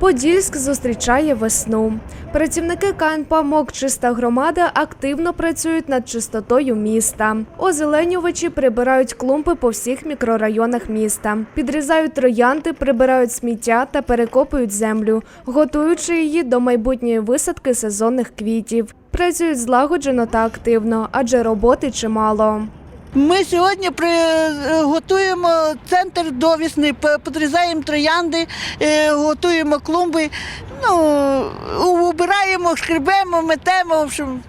Подільськ зустрічає весну. Працівники КНП МОК Чиста громада активно працюють над чистотою міста. Озеленювачі прибирають клумби по всіх мікрорайонах міста, підрізають троянди, прибирають сміття та перекопують землю, готуючи її до майбутньої висадки сезонних квітів. Працюють злагоджено та активно, адже роботи чимало. Ми сьогодні е, готуємо центр до весни, подрізаємо троянди, е, готуємо клумби, ну, убираємо, шкребемо, метемо. В общем,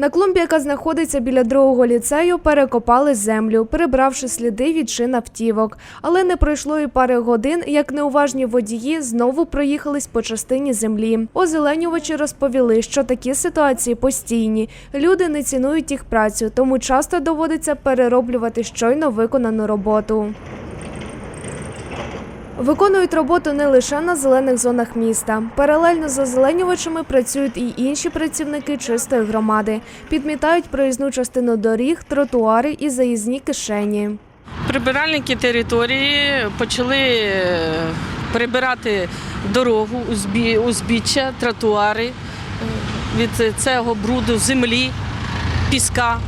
На клумбі, яка знаходиться біля другого ліцею, перекопали землю, прибравши сліди від шин автівок. Але не пройшло і пари годин, як неуважні водії знову проїхались по частині землі. Озеленювачі розповіли, що такі ситуації постійні. Люди не цінують їх працю, тому часто доводиться перероблювати щойно виконану роботу. Виконують роботу не лише на зелених зонах міста. Паралельно з озеленювачами працюють і інші працівники чистої громади. Підмітають проїзну частину доріг, тротуари і заїзні кишені. Прибиральники території почали е, прибирати дорогу, узбіччя, тротуари е, від цього бруду, землі, піска.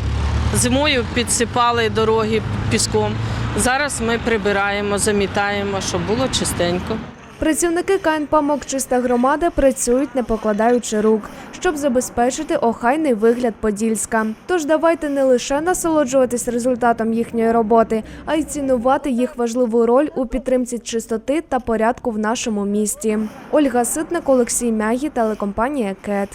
Зимою підсипали дороги піском. Зараз ми прибираємо, замітаємо, щоб було чистенько. Працівники КНП МОК Чиста громада працюють, не покладаючи рук, щоб забезпечити охайний вигляд Подільська. Тож давайте не лише насолоджуватись результатом їхньої роботи, а й цінувати їх важливу роль у підтримці чистоти та порядку в нашому місті. Ольга Ситник, Олексій Мягі, телекомпанія КЕТ.